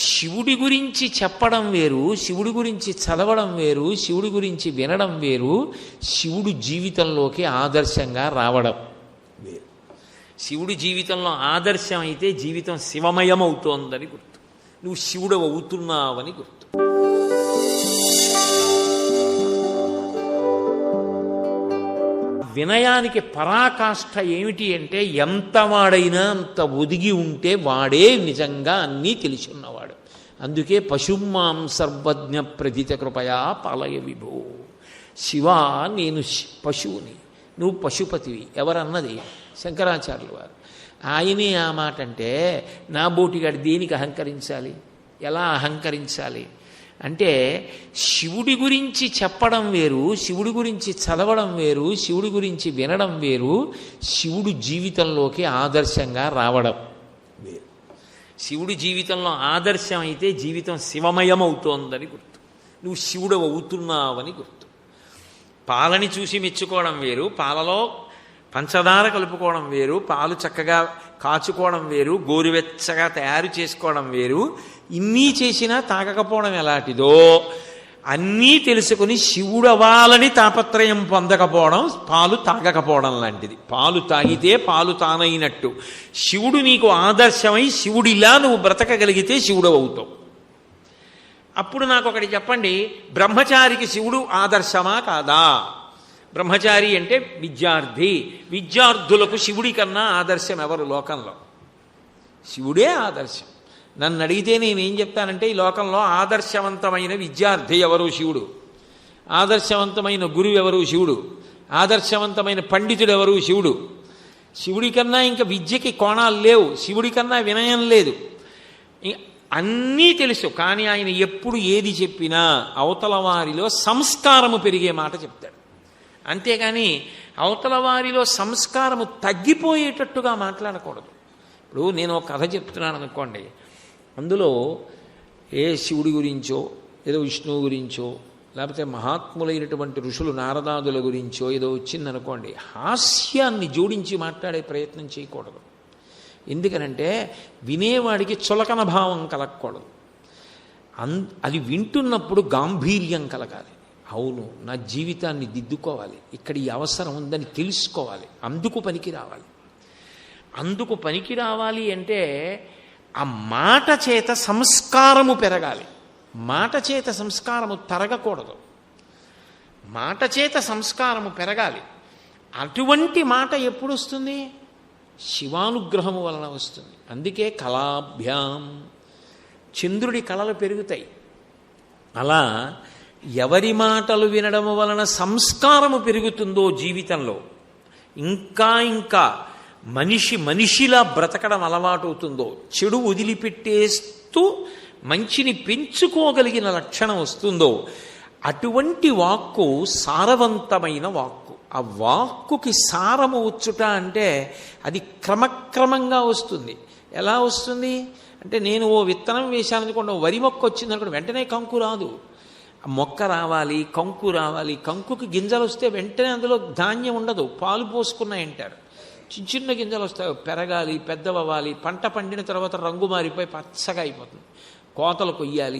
శివుడి గురించి చెప్పడం వేరు శివుడి గురించి చదవడం వేరు శివుడి గురించి వినడం వేరు శివుడు జీవితంలోకి ఆదర్శంగా రావడం వేరు. శివుడి జీవితంలో ఆదర్శం అయితే జీవితం శివమయం అవుతోందని గుర్తు. నువ్వు శివుడు అవుతున్నావని గుర్తు. వినయానికి పరాకాష్ఠ ఏమిటి అంటే ఎంత వాడైనా అంత ఒదిగి ఉంటే వాడే నిజంగా అన్నీ తెలిసి ఉన్నవాడు. అందుకే పశుమాం సర్వజ్ఞ ప్రధిత కృపయా పాలయ విభో. శివ నేను పశువుని నువ్వు పశుపతివి ఎవరన్నది శంకరాచార్యులు వారు. ఆయనే ఆ మాట అంటే నా బోటిగాడు దేనికి అహంకరించాలి? ఎలా అహంకరించాలి? అంటే శివుడి గురించి చెప్పడం వేరు శివుడి గురించి చదవడం వేరు శివుడి గురించి వినడం వేరు శివుడు జీవితంలోకి ఆదర్శంగా రావడం. శివుడి జీవితంలో ఆదర్శం అయితే జీవితం శివమయం అవుతోందని గుర్తు. నువ్వు శివుడు అవుతున్నావని గుర్తు. పాలని చూసి మెచ్చుకోవడం వేరు పాలలో పంచదార కలుపుకోవడం వేరు పాలు చక్కగా కాచుకోవడం వేరు గోరువెచ్చగా తయారు చేసుకోవడం వేరు. ఇన్నీ చేసినా తాగకపోవడం ఎలాంటిదో అన్నీ తెలుసుకుని శివుడవాలని తాపత్రయం పొందకపోవడం పాలు తాగకపోవడం లాంటిది. పాలు తాగితే పాలు తానైనట్టు. శివుడు నీకు ఆదర్శమై శివుడిలా నువ్వు బ్రతకగలిగితే శివుడు అవుతావు అప్పుడు నాకు ఒకటి చెప్పండి బ్రహ్మచారికి శివుడు ఆదర్శమా కాదా? బ్రహ్మచారి అంటే విద్యార్థి. విద్యార్థులకు శివుడి కన్నా ఆదర్శం ఎవరు లోకంలో? శివుడే ఆదర్శం. నన్ను అడిగితే నేనేం చెప్తానంటే ఈ లోకంలో ఆదర్శవంతమైన విద్యార్థి ఎవరు? శివుడు. ఆదర్శవంతమైన గురువు ఎవరు? శివుడు. ఆదర్శవంతమైన పండితుడు ఎవరు? శివుడు. శివుడి కన్నా ఇంకా విద్యకి కోణాలు లేవు. శివుడి కన్నా వినయం లేదు. అన్నీ తెలుసు కానీ ఆయన ఎప్పుడు ఏది చెప్పినా అవతల వారిలో సంస్కారము పెరిగే మాట చెప్తాడు. అంతేగాని అవతల వారిలో సంస్కారము తగ్గిపోయేటట్టుగా మాట్లాడకూడదు. ఇప్పుడు నేను ఒక కథ చెప్తున్నాను అనుకోండి. అందులో ఏ శివుడి గురించో ఏదో విష్ణువు గురించో లేకపోతే మహాత్ములైనటువంటి ఋషులు నారదాదుల గురించో ఏదో వచ్చిందనుకోండి హాస్యాన్ని జోడించి మాట్లాడే ప్రయత్నం చేయకూడదు. ఎందుకనంటే వినేవాడికి చులకన భావం కలగకూడదు. అన్ అది వింటున్నప్పుడు గాంభీర్యం కలగాలి. అవును నా జీవితాన్ని దిద్దుకోవాలి. ఇక్కడ ఈ అవసరం ఉందని తెలుసుకోవాలి. అందుకు పనికి రావాలి అందుకు పనికి రావాలి అంటే ఆ మాట చేత సంస్కారము పెరగాలి. మాట చేత సంస్కారము తరగకూడదు మాట చేత సంస్కారము పెరగాలి. అటువంటి మాట ఎప్పుడు వస్తుంది? శివానుగ్రహము వలన వస్తుంది. అందుకే కళాభ్యాం. చంద్రుడి కళలు పెరుగుతాయి. అలా ఎవరి మాటలు వినడము వలన సంస్కారము పెరుగుతుందో జీవితంలో. ఇంకా ఇంకా మనిషి మనిషిలా బ్రతకడం అలవాటవుతుందో చెడు వదిలిపెట్టేస్తూ మంచిని పెంచుకోగలిగిన లక్షణం వస్తుందో అటువంటి వాక్కు సారవంతమైన వాక్కు. ఆ వాక్కుకి సారము వచ్చుట అంటే అది క్రమక్రమంగా వస్తుంది. ఎలా వస్తుంది? అంటే నేను ఓ విత్తనం వేశాను అనుకోండి ఓ వరి మొక్క వచ్చింది అనుకోండి వెంటనే కంకు రాదు. మొక్క రావాలి కంకు రావాలి కంకుకి గింజలు వస్తే వెంటనే అందులో ధాన్యం ఉండదు పాలు పోసుకున్నాయంటారు. చిన్న చిన్న గింజలు వస్తాయి. పెరగాలి పెద్దవ్వాలి పంట పండిన తర్వాత రంగు మారిపోయి పచ్చగా అయిపోతుంది. కోతలు కొయ్యాలి.